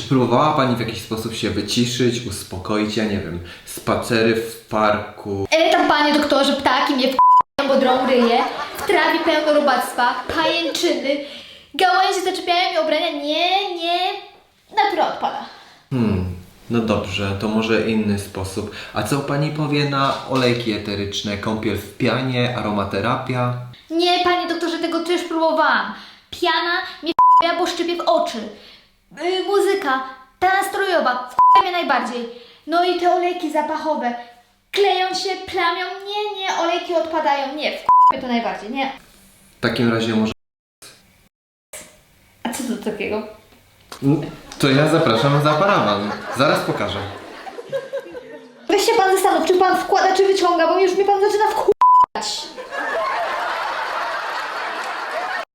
próbowała Pani w jakiś sposób się wyciszyć, uspokoić, ja nie wiem, spacery w parku? E, tam panie doktorze, ptaki mnie w bodrą ryje, w trawie pełno robactwa, pajęczyny, gałęzie zaczepiają mi ubrania, nie, nie, natura odpada. Hmm, no dobrze, to może inny sposób. A co Pani powie na olejki eteryczne, kąpiel w pianie, aromaterapia? Nie, panie doktorze, tego też próbowałam. Piana mnie f***a, bo szczypie w oczy. Yy, muzyka, ta nastrojowa, f***a mnie najbardziej. No i te olejki zapachowe. Kleją się, plamią, nie, nie, olejki odpadają, nie, f***a mnie to najbardziej, nie. W takim razie może... A co to takiego? To ja zapraszam za parawan. Zaraz pokażę. Weź się pan zastanów, czy pan wkłada, czy wyciąga, bo już mnie pan zaczyna wkładać.